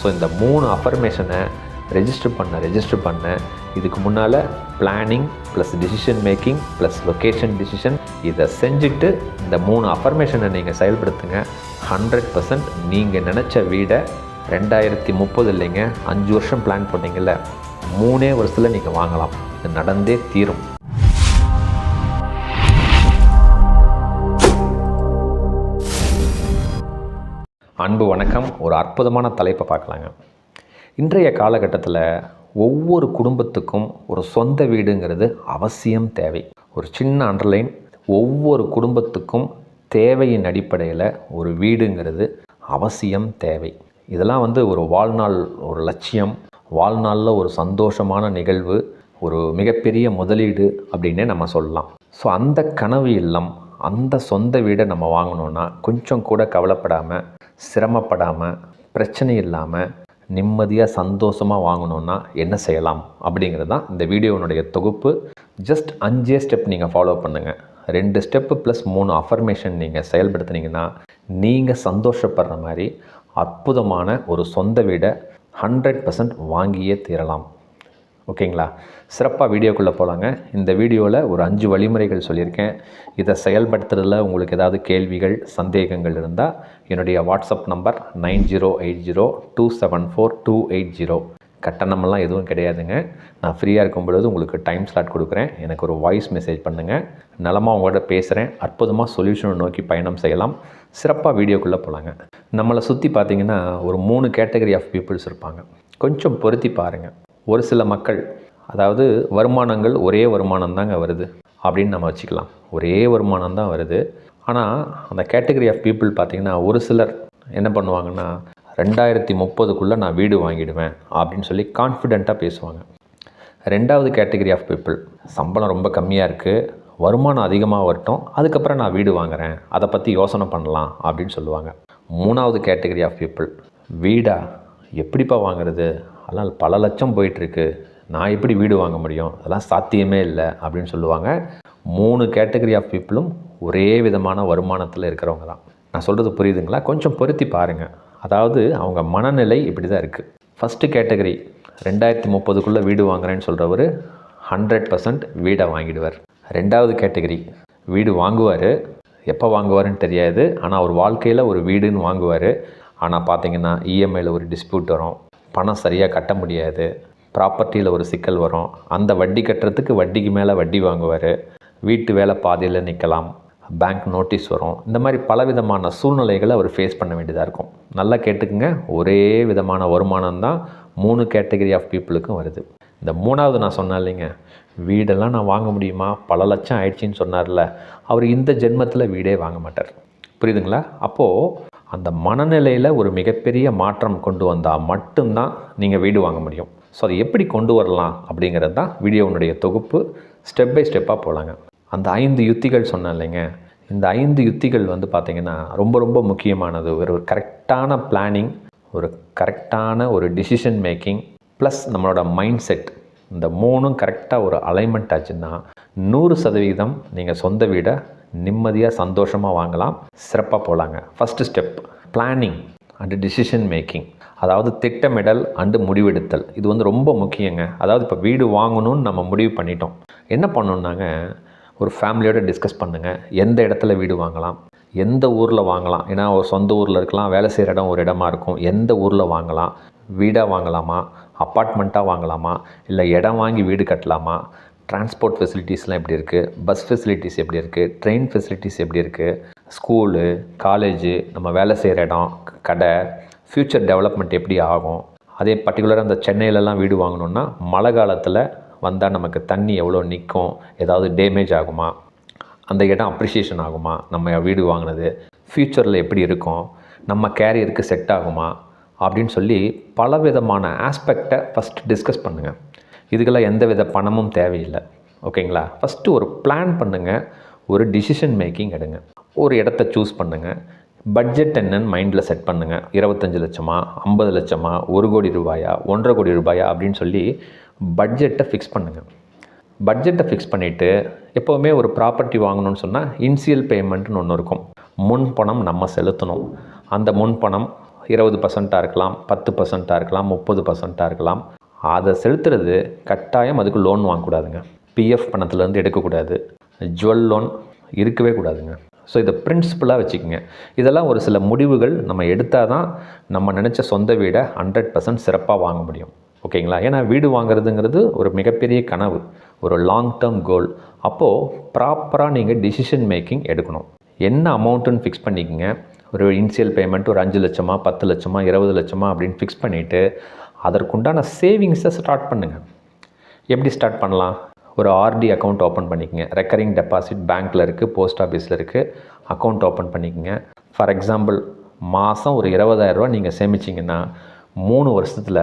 So இந்த மூணு அஃபர்மேஷனை register பண்ண ரெஜிஸ்டர் பண்ண. இதுக்கு முன்னால் planning plus decision making plus location decision இதை செஞ்சுட்டு இந்த மூணு அஃபர்மேஷனை நீங்கள் செயல்படுத்துங்க. ஹண்ட்ரட் பர்சன்ட் நீங்கள் நினச்ச வீடை ரெண்டாயிரத்தி முப்பது இல்லைங்க அஞ்சு வருஷம் பிளான் பண்ணீங்கல்ல மூணே வருஷத்தில் நீங்கள் வாங்கலாம். இது நடந்தே தீரும். அன்பு வணக்கம். ஒரு அற்புதமான தலைப்பை பார்க்கலாங்க. இன்றைய காலகட்டத்தில் ஒவ்வொரு குடும்பத்துக்கும் ஒரு சொந்த வீடுங்கிறது அவசியம் தேவை. ஒரு சின்ன அண்டர்லைன் ஒவ்வொரு குடும்பத்துக்கும் தேவையின் அடிப்படையில் ஒரு வீடுங்கிறது அவசியம் தேவை. இதெல்லாம் வந்து ஒரு வாழ்நாள் ஒரு லட்சியம் வாழ்நாளில் ஒரு சந்தோஷமான நிகழ்வு ஒரு மிகப்பெரிய முதலீடு அப்படின்னே நம்ம சொல்லலாம். ஸோ அந்த கனவு இல்லம் அந்த சொந்த வீடை நம்ம வாங்கணுன்னா கொஞ்சம் கூட கவலைப்படாமல் சிரமப்படாமல் பிரச்சனை இல்லாமல் நிம்மதியாக சந்தோஷமாக வாங்கணுன்னா என்ன செய்யலாம்? அப்படிங்கிறது தான் இந்த வீடியோனுடைய தொகுப்பு. ஜஸ்ட் அஞ்சே ஸ்டெப் நீங்கள் ஃபாலோ பண்ணுங்கள் ரெண்டு ஸ்டெப்பு ப்ளஸ் மூணு அஃபர்மேஷன் நீங்கள் செயல்படுத்துனீங்கன்னா நீங்கள் சந்தோஷப்படுற மாதிரி அற்புதமான ஒரு சொந்த வீடை ஹண்ட்ரட் பர்சன்ட் வாங்கியே தீரலாம். ஓகேங்களா? சிறப்பாக வீடியோக்குள்ளே போகலாங்க இந்த வீடியோவில் ஒரு அஞ்சு வழிமுறைகள் சொல்லியிருக்கேன். இதை செயல்படுத்துறதுல உங்களுக்கு ஏதாவது கேள்விகள் சந்தேகங்கள் இருந்தால் என்னுடைய WhatsApp number nine zero eight zero two seven four two eight zero. கட்டணமெல்லாம் எதுவும் கிடையாதுங்க. நான் ஃப்ரீயாக இருக்கும் பொழுது உங்களுக்கு டைம் ஸ்லாட் கொடுக்குறேன். எனக்கு ஒரு வாய்ஸ் மெசேஜ் பண்ணுங்கள் நலமாக உங்களோட பேசுகிறேன் அற்புதமாக சொல்யூஷனை நோக்கி பயணம் செய்யலாம். சிறப்பாக வீடியோக்குள்ளே போகலாங்க நம்மளை சுற்றி பார்த்தீங்கன்னா ஒரு மூணு கேட்டகரி ஆஃப் பீப்புள்ஸ் இருப்பாங்க. கொஞ்சம் பொருத்தி பாருங்கள் ஒரு சில மக்கள் அதாவது வருமானங்கள் ஒரே வருமானம் தாங்க வருது அப்படின்னு நம்ம வச்சுக்கலாம். ஒரே வருமானம் தான் வருது. ஆனால் அந்த கேட்டகரி ஆஃப் பீப்புள் பார்த்திங்கன்னா ஒரு சிலர் என்ன பண்ணுவாங்கன்னா ரெண்டாயிரத்தி முப்பதுக்குள்ளே நான் வீடு வாங்கிடுவேன் அப்படின்னு சொல்லி கான்ஃபிடெண்ட்டாக பேசுவாங்க. ரெண்டாவது கேட்டகரி ஆஃப் பீப்புள் சம்பளம் ரொம்ப கம்மியாக இருக்குது வருமானம் அதிகமாக வரட்டும் அதுக்கப்புறம் நான் வீடு வாங்குகிறேன் அதை பற்றி யோசனை பண்ணலாம் அப்படின்னு சொல்லுவாங்க. மூணாவது கேட்டகரி ஆஃப் பீப்புள் வீடா எப்படிப்பா வாங்குறது அதெல்லாம் பல லட்சம் போயிட்டுருக்கு. நான் எப்படி வீடு வாங்க முடியும்? அதெல்லாம் சாத்தியமே இல்லை அப்படின்னு சொல்லுவாங்க. மூணு கேட்டகரி ஆஃப் பீப்புளும் ஒரே விதமான வருமானத்தில் இருக்கிறவங்க தான். நான் சொல்கிறது புரியுதுங்களா? கொஞ்சம் பொருத்தி பாருங்கள் அதாவது அவங்க மனநிலை இப்படி தான் இருக்குது ஃபஸ்ட்டு கேட்டகரி ரெண்டாயிரத்தி முப்பதுக்குள்ளே வீடு வாங்குறேன்னு சொல்கிறவர் ஹண்ட்ரட் பர்சன்ட் வீடை வாங்கிடுவார். ரெண்டாவது கேட்டகரி வீடு வாங்குவார். எப்போ வாங்குவாருன்னு தெரியாது. ஆனால் அவர் வாழ்க்கையில் ஒரு வீடுன்னு வாங்குவார். ஆனால் பார்த்தீங்கன்னா இஎம்ஐயில் ஒரு டிஸ்பியூட் வரும். பணம் சரியாக கட்ட முடியாது. ப்ராப்பர்ட்டியில் ஒரு சிக்கல் வரும். அந்த வட்டி கட்டுறதுக்கு வட்டிக்கு மேலே வட்டி வாங்குவார். வீட்டு வேலை பாதையில் நிற்கலாம் பேங்க் நோட்டீஸ் வரும். இந்த மாதிரி பலவிதமான சூழ்நிலைகளை அவர் ஃபேஸ் பண்ண வேண்டியதாக இருக்கும். நல்லா கேட்டுக்குங்க. ஒரே விதமான வருமானம் தான் மூணு கேட்டகரி ஆஃப் பீப்புளுக்கும் வருது. இந்த மூணாவது நான் சொன்னேன் இல்லைங்க. வீடெல்லாம் நான் வாங்க முடியுமா? பல லட்சம் ஆயிடுச்சின்னு சொன்னார்ல. அவர் இந்த ஜென்மத்தில் வீடே வாங்க மாட்டார். புரியுதுங்களா? அப்போது அந்த மனநிலையில் ஒரு மிகப்பெரிய மாற்றம் கொண்டு வந்தால் மட்டும்தான் நீங்கள் வீடு வாங்க முடியும். ஸோ அதை எப்படி கொண்டு வரலாம் அப்படிங்கிறது தான் வீடியோனுடைய தொகுப்பு. ஸ்டெப் பை ஸ்டெப்பாக போகலாங்க அந்த ஐந்து யுத்திகள் சொன்னேன் இல்லைங்க. இந்த ஐந்து யுத்திகள் வந்து பார்த்திங்கன்னா ரொம்ப ரொம்ப முக்கியமானது. ஒரு கரெக்டான பிளானிங் ஒரு கரெக்டான ஒரு டிசிஷன் மேக்கிங் ப்ளஸ் நம்மளோட மைண்ட் செட் இந்த மூணும் கரெக்டாக ஒரு அலைன்மெண்ட் ஆச்சுன்னா நூறு சதவீதம் நீங்கள் சொந்த வீடை நிம்மதியாக சந்தோஷமாக வாங்கலாம். சிறப்பாக போகலாங்க first step planning and decision making அதாவது திட்டமிடல் அண்டு முடிவெடுத்தல். இது வந்து ரொம்ப முக்கியங்க. அதாவது இப்போ வீடு வாங்கணும்னு நம்ம முடிவு பண்ணிட்டோம். என்ன பண்ணணுன்னாங்க ஒரு ஃபேமிலியோடு டிஸ்கஸ் பண்ணுங்கள் எந்த இடத்துல வீடு வாங்கலாம்? எந்த ஊரில் வாங்கலாம்? ஏன்னா ஒரு சொந்த ஊரில் இருக்கலாம். வேலை செய்கிற இடம் ஒரு இடமா இருக்கும். எந்த ஊரில் வாங்கலாம்? வீடாக வாங்கலாமா? அப்பார்ட்மெண்ட்டாக வாங்கலாமா? இல்லை இடம் வாங்கி வீடு கட்டலாமா? டிரான்ஸ்போர்ட் ஃபெசிலிட்டிஸ்லாம் எப்படி இருக்குது பஸ் ஃபெசிலிட்டிஸ் எப்படி இருக்குது ட்ரெயின் ஃபெசிலிட்டிஸ் எப்படி இருக்குது ஸ்கூலு காலேஜு நம்ம வேலை செய்கிற இடம் கடை ஃப்யூச்சர் டெவலப்மெண்ட் எப்படி ஆகும்? அதே பர்டிகுலராக அந்த சென்னையிலலாம் வீடு வாங்கணுன்னா மழை காலத்தில் வந்தால் நமக்கு தண்ணி எவ்வளோ நிற்கும் ஏதாவது டேமேஜ் ஆகுமா? அந்த இடம் அப்ரிஷியேஷன் ஆகுமா? நம்ம வீடு வாங்கினது ஃப்யூச்சரில் எப்படி இருக்கும்? நம்ம கேரியருக்கு செட் ஆகுமா? அப்படின்னு சொல்லி பலவிதமான ஆஸ்பெக்டை ஃபஸ்ட் டிஸ்கஸ் பண்ணுங்கள் இதுக்கெல்லாம் எந்த வித பணமும் தேவையில்லை. ஓகேங்களா? ஃபஸ்ட்டு ஒரு பிளான் பண்ணுங்கள் ஒரு டிசிஷன் மேக்கிங் எடுங்க. ஒரு இடத்த சூஸ் பண்ணுங்கள் பட்ஜெட் என்னன்னு மைண்டில் செட் பண்ணுங்கள் இருபத்தஞ்சி லட்சமா ஐம்பது லட்சமா ஒரு கோடி ரூபாயா ஒன்றரை கோடி ரூபாயா அப்படின்னு சொல்லி பட்ஜெட்டை ஃபிக்ஸ் பண்ணுங்கள் பட்ஜெட்டை ஃபிக்ஸ் பண்ணிவிட்டு எப்போவுமே ஒரு ப்ராப்பர்ட்டி வாங்கணும்னு சொன்னால் இன்சியல் பேமெண்ட்னு ஒன்று இருக்கும். முன் பணம் நம்ம செலுத்தணும். அந்த முன் பணம் இருபது பர்சண்ட்டாக இருக்கலாம் பத்து பர்சண்ட்டாக இருக்கலாம் முப்பது பர்சண்ட்டாக இருக்கலாம். அதை செலுத்துறது கட்டாயம் அதுக்கு லோன் வாங்கக்கூடாதுங்க. பிஎஃப் பணத்துலேருந்து எடுக்கக்கூடாது. ஜுவல் லோன் இருக்கவே கூடாதுங்க. ஸோ இதை பிரின்சிபலாக வச்சுக்கோங்க. இதெல்லாம் ஒரு சில முடிவுகள் நம்ம எடுத்தால் தான் நம்ம நினச்ச சொந்த வீடை ஹண்ட்ரட் பர்சன்ட் சிறப்பாக வாங்க முடியும். ஓகேங்களா? ஏன்னா வீடு வாங்குறதுங்கிறது ஒரு மிகப்பெரிய கனவு ஒரு லாங் டேர்ம் கோல் அப்போது ப்ராப்பராக நீங்கள் டிசிஷன் மேக்கிங் எடுக்கணும். என்ன அமௌண்ட்டுன்னு ஃபிக்ஸ் பண்ணிக்கோங்க. ஒரு இனிஷியல் பேமெண்ட் ஒரு அஞ்சு லட்சமாக பத்து லட்சமாக இருபது லட்சமாக அப்படின்னு ஃபிக்ஸ் பண்ணிவிட்டு அதற்குண்டான சேவிங்ஸை ஸ்டார்ட் பண்ணுங்கள் எப்படி ஸ்டார்ட் பண்ணலாம்? ஒரு ஆர்டி அக்கௌண்ட் ஓப்பன் பண்ணிக்கங்க. ரெக்கரிங் டெபாசிட் பேங்க்கில் இருக்குது போஸ்ட் ஆஃபீஸில் இருக்குது அக்கௌண்ட் ஓப்பன் பண்ணிக்கங்க. ஃபார் எக்ஸாம்பிள் மாதம் ஒரு இருபதாயிரரூவா நீங்கள் சேமிச்சிங்கன்னா மூணு வருஷத்தில்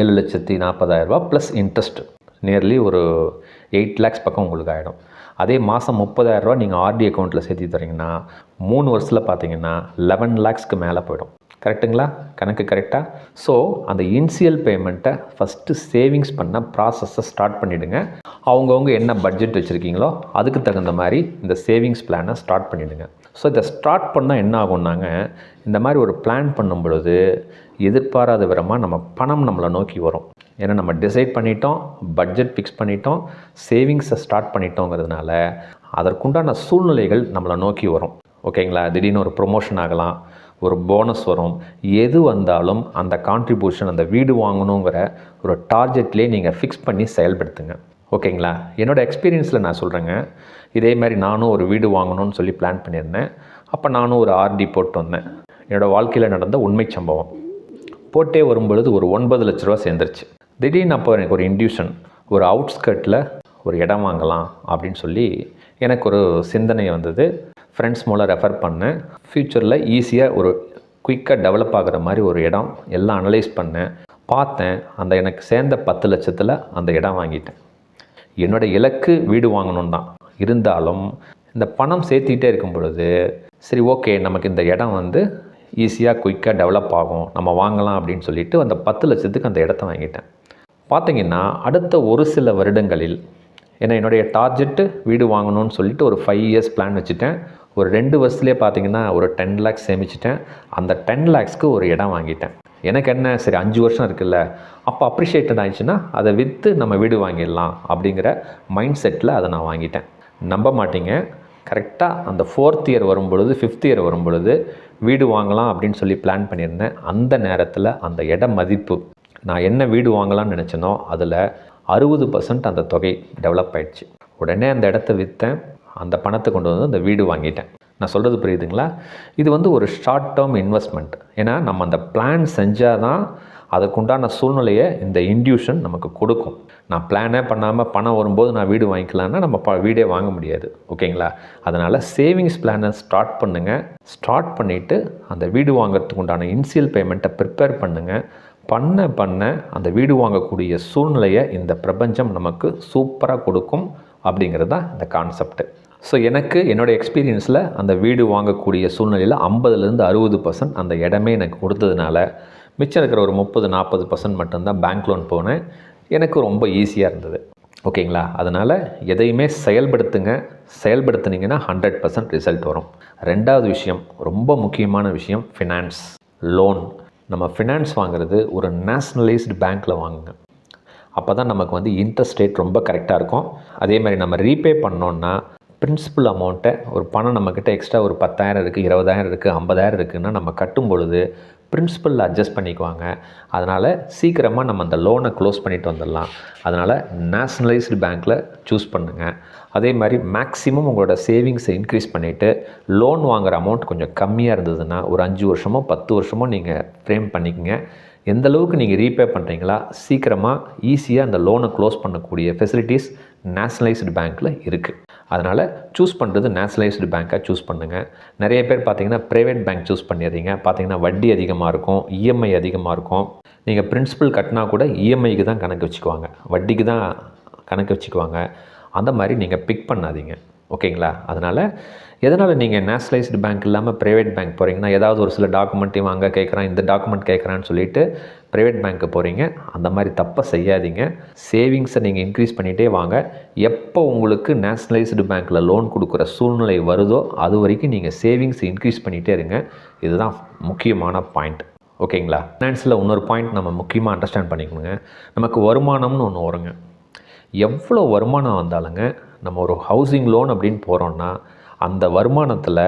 ஏழு லட்சத்தி நாற்பதாயிரரூபா ப்ளஸ் இன்ட்ரெஸ்ட் நியர்லி ஒரு எயிட் லேக்ஸ் பக்கம் உங்களுக்கு ஆகிடும் அதே மாதம் முப்பதாயிரரூவா நீங்கள் ஆர்டி அக்கௌண்ட்டில் சேர்த்து தரீங்கன்னா மூணு வருஷத்தில் பார்த்தீங்கன்னா லெவன் லேக்ஸ்க்கு மேலே போயிடும். கரெக்டுங்களா? கணக்கு கரெக்டாக ஸோ அந்த இன்சியல் பேமெண்ட்டை ஃபஸ்ட்டு சேவிங்ஸ் பண்ண ப்ராசஸை ஸ்டார்ட் பண்ணிவிடுங்க அவங்கவுங்க என்ன பட்ஜெட் வச்சுருக்கீங்களோ அதுக்கு தகுந்த மாதிரி இந்த சேவிங்ஸ் பிளானை ஸ்டார்ட் பண்ணிவிடுங்க ஸோ இதை ஸ்டார்ட் பண்ணால் என்ன ஆகும்னாங்க இந்த மாதிரி ஒரு பிளான் பண்ணும் பொழுது எதிர்பாராத விதமாக நம்ம பணம் நம்மளை நோக்கி வரும். ஏன்னா நம்ம டிசைட் பண்ணிட்டோம் பட்ஜெட் ஃபிக்ஸ் பண்ணிட்டோம் சேவிங்ஸை ஸ்டார்ட் பண்ணிட்டோங்கிறதுனால அதற்குண்டான சூழ்நிலைகள் நம்மளை நோக்கி வரும். ஓகேங்களா திடீர்னு ஒரு ப்ரொமோஷன் ஆகலாம். ஒரு போனஸ் வரும். எது வந்தாலும் அந்த கான்ட்ரிபியூஷன் அந்த வீடு வாங்கணுங்கிற ஒரு டார்கெட்லேயே நீங்கள் ஃபிக்ஸ் பண்ணி செயல்படுத்துங்க. ஓகேங்களா? என்னோடய எக்ஸ்பீரியன்ஸில் நான் சொல்கிறேங்க இதே மாதிரி நானும் ஒரு வீடு வாங்கணும்னு சொல்லி பிளான் பண்ணியிருந்தேன். அப்போ நானும் ஒரு ஆர்டி போட்டு வந்தேன். என்னோடய வாழ்க்கையில் நடந்த உண்மை சம்பவம். போட்டே வரும்பொழுது ஒரு ஒன்பது லட்ச ரூபா சேர்ந்துருச்சு. திடீர்னு அப்போ எனக்கு ஒரு இன்டியூஷன் ஒரு அவுட்ஸ்கர்ட்டில் ஒரு இடம் வாங்கலாம் அப்படின்னு சொல்லி எனக்கு ஒரு சிந்தனை வந்தது. ஃப்ரெண்ட்ஸ் மூலம் ரெஃபர் பண்ணேன் ஃப்யூச்சரில் ஈஸியாக ஒரு குயிக்காக டெவலப் ஆகிற மாதிரி ஒரு இடம் எல்லாம் அனலைஸ் பண்ணேன் பார்த்தேன் அந்த எனக்கு சேர்ந்த பத்து லட்சத்தில் அந்த இடம் வாங்கிட்டேன். என்னோடய இலக்கு வீடு வாங்கணும் தான். இருந்தாலும் இந்த பணம் சேர்த்திக்கிட்டே இருக்கும் பொழுது சரி ஓகே நமக்கு இந்த இடம் வந்து ஈஸியாக குயிக்காக டெவலப் ஆகும். நம்ம வாங்கலாம் அப்படின்னு சொல்லிட்டு அந்த பத்து லட்சத்துக்கு அந்த இடத்த வாங்கிட்டேன். பார்த்தீங்கன்னா அடுத்த ஒரு சில வருடங்களில் ஏன்னா என்னுடைய டார்ஜெட்டு வீடு வாங்கணும்னு சொல்லிட்டு ஒரு ஃபைவ் இயர்ஸ் பிளான் வச்சுட்டேன். ஒரு ரெண்டு வருஷத்துலேயே பார்த்தீங்கன்னா ஒரு டென் லேக்ஸ் சேமிச்சிட்டேன். அந்த டென் லேக்ஸ்க்கு ஒரு இடம் வாங்கிட்டேன். எனக்கு என்ன? சரி அஞ்சு வருஷம் இருக்குல்ல. அப்போ அப்ரிஷியேட்டட் ஆயிடுச்சுன்னா அதை விற்று நம்ம வீடு வாங்கிடலாம் அப்படிங்கிற மைண்ட் செட்டில் அதை நான் வாங்கிட்டேன். நம்ப மாட்டீங்க. கரெக்டாக அந்த ஃபோர்த் இயர் வரும் பொழுது ஃபிஃப்த் இயர் வரும் பொழுது வீடு வாங்கலாம் அப்படின்னு சொல்லி பிளான் பண்ணியிருந்தேன். அந்த நேரத்தில் அந்த இட மதிப்பு நான் என்ன வீடு வாங்கலாம்னு நினச்சேனோ அதில் அறுபது பர்சன்ட் அந்த தொகை டெவலப் ஆயிடுச்சு. உடனே அந்த இடத்த விற்றேன் அந்த பணத்தை கொண்டு வந்து அந்த வீடு வாங்கிட்டேன். நான் சொல்கிறது புரியுதுங்களா? இது வந்து ஒரு ஷார்ட் டேர்ம் இன்வெஸ்ட்மெண்ட் ஏன்னா நம்ம அந்த பிளான் செஞ்சால் தான் அதுக்குண்டான சூழ்நிலையை இந்த இன்டியூஷன் நமக்கு கொடுக்கும். நான் பிளானே பண்ணாமல் பணம் வரும்போது நான் வீடு வாங்கிக்கலான்னா நம்ம ப வீடே வாங்க முடியாது. ஓகேங்களா? அதனால் சேவிங்ஸ் பிளானை ஸ்டார்ட் பண்ணுங்கள் ஸ்டார்ட் பண்ணிவிட்டு அந்த வீடு வாங்குறதுக்கு உண்டான இனிஷியல் பேமெண்ட்டை ப்ரிப்பேர் பண்ணுங்கள் பண்ண பண்ண அந்த வீடு வாங்கக்கூடிய சூழ்நிலையை இந்த பிரபஞ்சம் நமக்கு சூப்பராக கொடுக்கும். அப்படிங்கிறது தான் இந்த கான்செப்ட்டு ஸோ எனக்கு என்னோடய எக்ஸ்பீரியன்ஸில் அந்த வீடு வாங்கக்கூடிய சூழ்நிலையில் ஐம்பதுலேருந்து அறுபது பர்சன்ட் அந்த இடமே எனக்கு கொடுத்ததுனால மிச்சம் இருக்கிற ஒரு முப்பது நாற்பது பர்சன்ட் மட்டும்தான் பேங்க் லோன் போனேன். எனக்கு ரொம்ப ஈஸியாக இருந்தது. ஓகேங்களா? அதனால் எதையுமே செயல்படுத்துங்க செயல்படுத்துனீங்கன்னா ஹண்ட்ரட் பர்சன்ட் ரிசல்ட் வரும். ரெண்டாவது விஷயம் ரொம்ப முக்கியமான விஷயம் ஃபினான்ஸ் லோன் நம்ம ஃபினான்ஸ் வாங்குறது ஒரு நேஷ்னலைஸ்டு பேங்க்கில் வாங்குங்க. அப்போ தான் நமக்கு வந்து இன்ட்ரெஸ்ட் ரேட் ரொம்ப கரெக்டாக இருக்கும். அதே மாதிரி நம்ம ரீபே பண்ணோன்னா பிரின்சிபல் அமௌண்ட்டை ஒரு பணம் நம்மக்கிட்ட எக்ஸ்ட்ரா ஒரு பத்தாயிரம் இருக்குது இருபதாயிரம் இருக்குது ஐம்பதாயிரம் இருக்குதுன்னா நம்ம கட்டும் பொழுது பிரின்சிபல் அட்ஜஸ்ட் பண்ணிக்குவாங்க. அதனால் சீக்கிரமாக நம்ம அந்த லோனை க்ளோஸ் பண்ணிட்டு வந்துடலாம். அதனால் நேஷ்னலைஸ்டு பேங்க்கில் சூஸ் பண்ணுங்கள் அதே மாதிரி மேக்ஸிமம் உங்களோட சேவிங்ஸை இன்க்ரீஸ் பண்ணிவிட்டு லோன் வாங்குகிற அமௌண்ட் கொஞ்சம் கம்மியாக இருந்ததுன்னா ஒரு அஞ்சு வருஷமோ பத்து வருஷமோ நீங்கள் ஃப்ரேம் பண்ணிக்கங்க. எந்த அளவுக்கு நீங்கள் ரீபே பண்ணுறீங்களா சீக்கிரமாக ஈஸியாக அந்த லோனை க்ளோஸ் பண்ணக்கூடிய ஃபெசிலிட்டிஸ் நேஷ்னலைஸ்டு பேங்க்கில் இருக்குது அதனால் சூஸ் பண்ணுறது நேஷனலைஸ்டு பேங்க்காக சூஸ் பண்ணுங்கள் நிறைய பேர் பார்த்தீங்கன்னா ப்ரைவேட் பேங்க் சூஸ் பண்ணிடுறீங்க பார்த்தீங்கன்னா வட்டி அதிகமாக இருக்கும் இஎம்ஐ அதிகமாக இருக்கும். நீங்கள் பிரின்சிபல் கட்டினா கூட இஎம்ஐக்கு தான் கணக்கு வச்சுக்குவாங்க. வட்டிக்கு தான் கணக்கு வச்சுக்குவாங்க. அந்த மாதிரி நீங்கள் பிக் பண்ணாதீங்க. ஓகேங்களா? அதனால் எதனால் நீங்கள் நேஷ்னலைஸ்டு பேங்க் இல்லாமல் ப்ரைவேட் பேங்க் போகிறீங்கன்னா ஏதாவது ஒரு சில டாக்குமெண்ட்டையும் வாங்க கேட்குறான் இந்த டாக்குமெண்ட் கேட்குறான்னு சொல்லிட்டு ப்ரைவேட் பேங்க்கு போகிறீங்க அந்த மாதிரி தப்பை செய்யாதீங்க. சேவிங்ஸை நீங்கள் இன்க்ரீஸ் பண்ணிகிட்டே வாங்க. எப்போ உங்களுக்கு நேஷ்னலைஸ்டு பேங்க்கில் லோன் கொடுக்குற சூழ்நிலை வருதோ அது வரைக்கும் நீங்கள் சேவிங்ஸ் இன்க்ரீஸ் பண்ணிகிட்டே இருங்க. இதுதான் முக்கியமான பாயிண்ட். ஓகேங்களா? ஃபினான்ஸில் இன்னொரு பாயிண்ட் நம்ம முக்கியமாக அண்டர்ஸ்டாண்ட் பண்ணிக்கணுங்க. நமக்கு வருமானம்னு ஒன்று வருங்க. எவ்வளோ வருமானம் வந்தாலுங்க நம்ம ஒரு ஹவுசிங் லோன் அப்படின்னு போகிறோன்னா அந்த வருமானத்தில்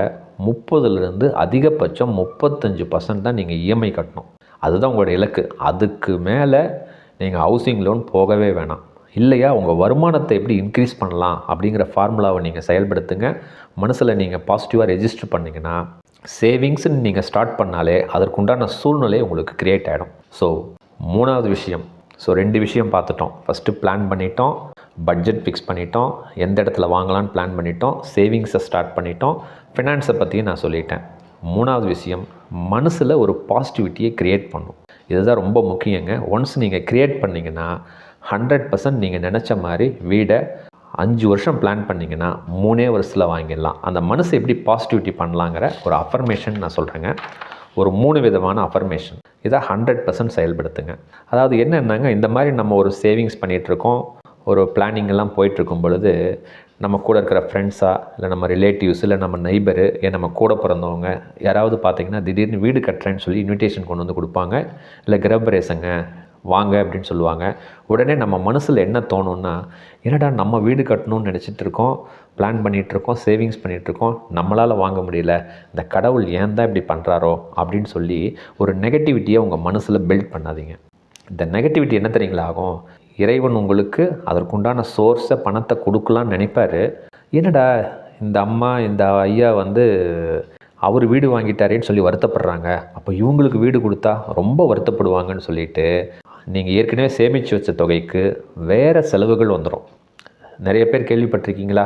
முப்பதுலேருந்து அதிகபட்சம் முப்பத்தஞ்சு பர்சன்ட் தான் நீங்கள் இஎம்ஐ கட்டணும். அதுதான் உங்களோட இலக்கு. அதுக்கு மேலே நீங்கள் ஹவுசிங் லோன் போகவே வேணாம். இல்லையா? உங்கள் வருமானத்தை எப்படி இன்க்ரீஸ் பண்ணலாம் அப்படிங்கிற ஃபார்முலாவை நீங்கள் செயல்படுத்துங்க. மனசில் நீங்கள் பாசிட்டிவாக ரெஜிஸ்டர் பண்ணிங்கன்னா சேவிங்ஸ்ன்னு நீங்கள் ஸ்டார்ட் பண்ணாலே அதற்குண்டான சூழ்நிலை உங்களுக்கு க்ரியேட் ஆகிடும் ஸோ மூணாவது விஷயம். ஸோ ரெண்டு விஷயம் பார்த்துட்டோம். ஃபஸ்ட்டு பிளான் பண்ணிட்டோம். பட்ஜெட் ஃபிக்ஸ் பண்ணிட்டோம் எந்த இடத்துல வாங்கலாம்னு பிளான் பண்ணிட்டோம் சேவிங்ஸை ஸ்டார்ட் பண்ணிட்டோம். ஃபினான்ஸை பற்றியும் நான் சொல்லிட்டேன். மூணாவது விஷயம் மனசில் ஒரு பாசிட்டிவிட்டியை க்ரியேட் பண்ணும். இதுதான் ரொம்ப முக்கியங்க. ஒன்ஸ் நீங்கள் க்ரியேட் பண்ணிங்கன்னா ஹண்ட்ரட் பர்சன்ட் நீங்கள் நினச்ச மாதிரி வீடை அஞ்சு வருஷம் பிளான் பண்ணிங்கன்னா மூணே வருஷத்தில் வாங்கிடலாம். அந்த மனசை எப்படி பாசிட்டிவிட்டி பண்ணலாங்கிற ஒரு அஃபர்மேஷன் நான் சொல்கிறேங்க ஒரு மூணு விதமான அஃபர்மேஷன் இதை ஹண்ட்ரட் பர்சன்ட் செயல்படுத்துங்க. அதாவது என்னென்னாங்க இந்த மாதிரி நம்ம ஒரு சேவிங்ஸ் பண்ணிகிட்ருக்கோம் ஒரு பிளானிங்கெல்லாம் போயிட்டுருக்கும் பொழுது நம்ம கூட இருக்கிற ஃப்ரெண்ட்ஸாக இல்லை நம்ம ரிலேட்டிவ்ஸ் இல்லை நம்ம நெய்பரு ஏன் நம்ம கூட பிறந்தவங்க யாராவது பார்த்தீங்கன்னா திடீர்னு வீடு கட்டுறேன்னு சொல்லி இன்விடேஷன் கொண்டு வந்து கொடுப்பாங்க. இல்லை கிரபரேசங்க வாங்க அப்படின்னு சொல்லுவாங்க. உடனே நம்ம மனசில் என்ன தோணும்னா என்னடா நம்ம வீடு கட்டணும்னு நினச்சிட்டு இருக்கோம் பிளான் பண்ணிகிட்ருக்கோம் சேவிங்ஸ் பண்ணிகிட்ருக்கோம் நம்மளால் வாங்க முடியல இந்த கடவுள் ஏன் தான் இப்படி பண்ணுறாரோ அப்படின்னு சொல்லி ஒரு நெகட்டிவிட்டியை உங்கள் மனசில் பில்ட் பண்ணாதீங்க. இந்த நெகட்டிவிட்டி என்ன தெரியுங்களா ஆகும்? இறைவன் உங்களுக்கு அதற்குண்டான சோர்ஸை பணத்தை கொடுக்கலான்னு நினைப்பாரு. என்னடா இந்த அம்மா இந்த ஐயா வந்து அவர் வீடு வாங்கிட்டாரேன்னு சொல்லி வருத்தப்படுறாங்க. அப்போ இவங்களுக்கு வீடு கொடுத்தா ரொம்ப வருத்தப்படுவாங்கன்னு சொல்லிட்டு நீங்கள் ஏற்கனவே சேமித்து வச்ச தொகைக்கு வேறு செலவுகள் வந்துடும் நிறைய பேர் கேள்விப்பட்டிருக்கீங்களா?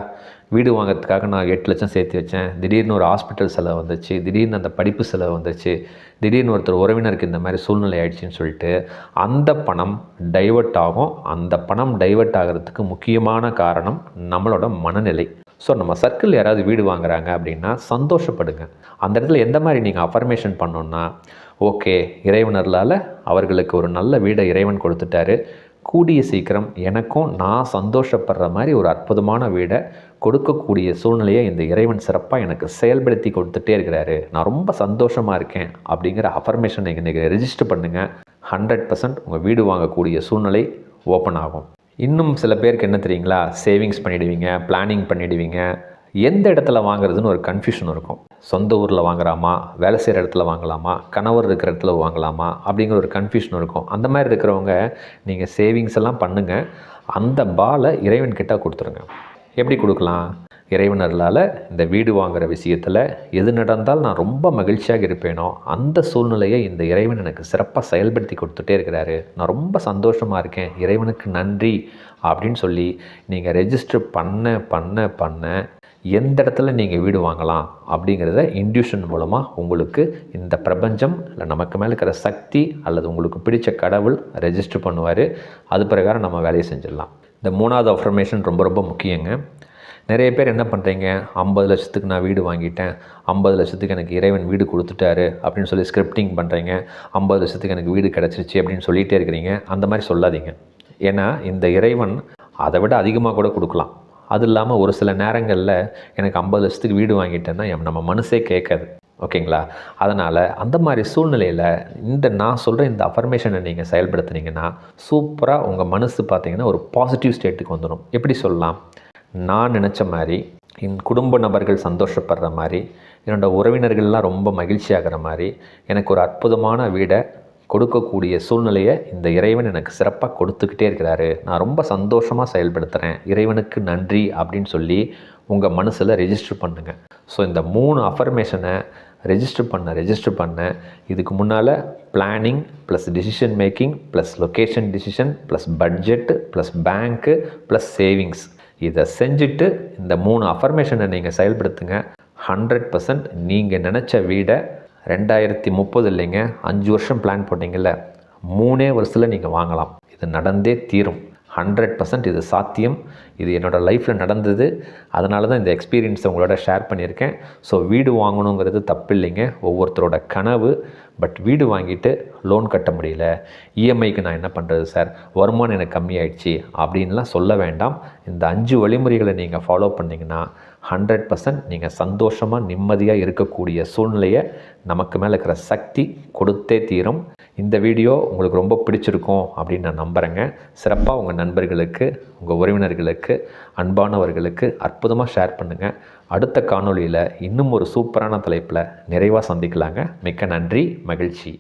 வீடு வாங்குறதுக்காக நான் எட்டு லட்சம் சேர்த்து வச்சேன். திடீர்னு ஒரு ஹாஸ்பிட்டல் செலவு வந்துச்சு. திடீர்னு அந்த படிப்பு செலவு வந்துச்சு. திடீர்னு ஒருத்தர் உறவினருக்கு இந்த மாதிரி சூழ்நிலை ஆயிடுச்சுன்னு சொல்லிட்டு அந்த பணம் டைவர்ட் ஆகும். அந்த பணம் டைவர்ட் ஆகிறதுக்கு முக்கியமான காரணம் நம்மளோட மனநிலை. ஸோ நம்ம சர்க்கிள் யாராவது வீடு வாங்குறாங்க அப்படின்னா சந்தோஷப்படுங்க. அந்த இடத்துல எந்த மாதிரி நீங்கள் அஃபர்மேஷன் பண்ணோன்னா ஓகே இறைவனர்களால் அவர்களுக்கு ஒரு நல்ல வீடை இறைவன் கொடுத்துட்டாரு. கூடிய சீக்கிரம் எனக்கும் நான் சந்தோஷப்படுற மாதிரி ஒரு அற்புதமான வீடை கொடுக்கக்கூடிய சூழ்நிலையை இந்த இறைவன் சிறப்பாக எனக்கு செயல்படுத்தி கொடுத்துட்டே இருக்கிறாரு. நான் ரொம்ப சந்தோஷமாக இருக்கேன் அப்படிங்கிற அஃபர்மேஷன் நீங்கள் இன்றைக்கி ரெஜிஸ்டர் பண்ணுங்கள் ஹண்ட்ரட் பர்சன்ட் உங்கள் வீடு வாங்கக்கூடிய சூழ்நிலை ஓப்பன் ஆகும். இன்னும் சில பேருக்கு என்ன தெரியுங்களா? சேவிங்ஸ் பண்ணிடுவீங்க பிளானிங் பண்ணிடுவீங்க. எந்த இடத்துல வாங்குறதுன்னு ஒரு கன்ஃபியூஷன் இருக்கும். சொந்த ஊரில் வாங்குறாமா? வேலை செய்கிற இடத்துல வாங்கலாமா? கணவர் இருக்கிற இடத்துல வாங்கலாமா? அப்படிங்கிற ஒரு கன்ஃபியூஷன் இருக்கும். அந்த மாதிரி இருக்கிறவங்க நீங்கள் சேவிங்ஸ் எல்லாம் பண்ணுங்கள் அந்த பாலை இறைவன் கிட்ட கொடுத்துருங்க. எப்படி கொடுக்கலாம்? இறைவனர்களால் இந்த வீடு வாங்குகிற விஷயத்தில் எது நடந்தால் நான் ரொம்ப மகிழ்ச்சியாக இருப்பேனோ அந்த சூழ்நிலையை இந்த இறைவன் எனக்கு சிறப்பாக செயல்படுத்தி கொடுத்துட்டே இருக்கிறாரு. நான் ரொம்ப சந்தோஷமாக இருக்கேன். இறைவனுக்கு நன்றி அப்படின்னு சொல்லி நீங்கள் ரெஜிஸ்டர் பண்ண பண்ண பண்ண எந்த இடத்துல நீங்கள் வீடு வாங்கலாம் அப்படிங்கிறத இன்டியூஷன் மூலமாக உங்களுக்கு இந்த பிரபஞ்சம் இல்லை நமக்கு மேலே இருக்கிற சக்தி அல்லது உங்களுக்கு பிடிச்ச கடவுள் ரெஜிஸ்டர் பண்ணுவார். அது பிரகாரம் நம்ம வேலையை செஞ்சிடலாம். இந்த மூணாவது அஃபர்மேஷன் ரொம்ப ரொம்ப முக்கியங்க. நிறைய பேர் என்ன பண்ணுறீங்க ஐம்பது லட்சத்துக்கு நான் வீடு வாங்கிட்டேன். ஐம்பது லட்சத்துக்கு எனக்கு இறைவன் வீடு கொடுத்துட்டாரு அப்படின்னு சொல்லி ஸ்கிரிப்டிங் பண்ணுறீங்க ஐம்பது லட்சத்துக்கு எனக்கு வீடு கிடச்சிருச்சு அப்படின்னு சொல்லிகிட்டே இருக்கிறீங்க. அந்த மாதிரி சொல்லாதீங்க. ஏன்னா இந்த இறைவன் அதை விட அதிகமாக கூட கொடுக்கலாம். அது இல்லாமல் ஒரு சில நேரங்களில் எனக்கு ஐம்பது லட்சத்துக்கு வீடு வாங்கிட்டேன்னா நம்ம மனசே கேட்காது. ஓகேங்களா? அதனால் அந்த மாதிரி சூழ்நிலையில் இந்த நான் சொல்கிற இந்த அஃபர்மேஷனை நீங்கள் செயல்படுத்துனீங்கன்னா சூப்பராக உங்கள் மனசு பார்த்தீங்கன்னா ஒரு பாசிட்டிவ் ஸ்டேட்டுக்கு வந்துடும் எப்படி சொல்லலாம்? நான் நினச்ச மாதிரி என் குடும்ப நபர்கள் சந்தோஷப்படுற மாதிரி என்னோட உறவினர்கள்லாம் ரொம்ப மகிழ்ச்சியாகிற மாதிரி எனக்கு ஒரு அற்புதமான வீடை கொடுக்கக்கூடிய சூழ்நிலையை இந்த இறைவன் எனக்கு சிறப்பாக கொடுத்துக்கிட்டே இருக்கிறாரு. நான் ரொம்ப சந்தோஷமாக செயல்படுத்துகிறேன். இறைவனுக்கு நன்றி அப்படின்னு சொல்லி உங்கள் மனசில் ரெஜிஸ்டர் பண்ணுங்கள் ஸோ இந்த மூணு அஃபர்மேஷனை ரெஜிஸ்டர் பண்ண ரெஜிஸ்டர் பண்ண இதுக்கு முன்னால் planning plus decision making plus location decision plus budget plus பேங்க்கு ப்ளஸ் சேவிங்ஸ் இதை செஞ்சுட்டு இந்த மூணு அஃபர்மேஷனை நீங்கள் செயல்படுத்துங்க. ஹண்ட்ரட் பர்சன்ட் நீங்கள் நினச்ச வீடை ரெண்டாயிரத்தி முப்பது இல்லைங்க அஞ்சு வருஷம் பிளான் போட்டிங்கல்ல மூணே வருஷத்தில் நீங்கள் வாங்கலாம். இது நடந்தே தீரும். ஹண்ட்ரட் பர்சன்ட் இது சாத்தியம். இது என்னோடய லைஃப்பில் நடந்தது. அதனால தான் இந்த எக்ஸ்பீரியன்ஸை உங்களோட ஷேர் பண்ணியிருக்கேன். ஸோ வீடு வாங்கணுங்கிறது தப்பு இல்லைங்க ஒவ்வொருத்தரோட கனவு பட் வீடு வாங்கிட்டு லோன் கட்ட முடியல. இஎம்ஐக்கு நான் என்ன பண்ணுறது சார் வருமானம் எனக்கு கம்மியாயிடுச்சு. அப்படின்லாம் சொல்ல வேண்டாம். இந்த அஞ்சு வழிமுறைகளை நீங்கள் ஃபாலோ பண்ணிங்கன்னா ஹண்ட்ரட் பர்சன்ட் நீங்கள் சந்தோஷமாக நிம்மதியாக இருக்கக்கூடிய சூழ்நிலையை நமக்கு மேலே இருக்கிற சக்தி கொடுத்தே தீரும். இந்த வீடியோ உங்களுக்கு ரொம்ப பிடிச்சிருக்கும் அப்படின்னு நான் நம்புகிறேங்க சிறப்பாக உங்கள் நண்பர்களுக்கு உங்கள் உறவினர்களுக்கு அன்பானவர்களுக்கு அற்புதமாக ஷேர் பண்ணுங்கள் அடுத்த காணொளியில் இன்னும் ஒரு சூப்பரான தலைப்பில் நிறைவாக சந்திக்கலாங்க. மிக்க நன்றி மகிழ்ச்சி.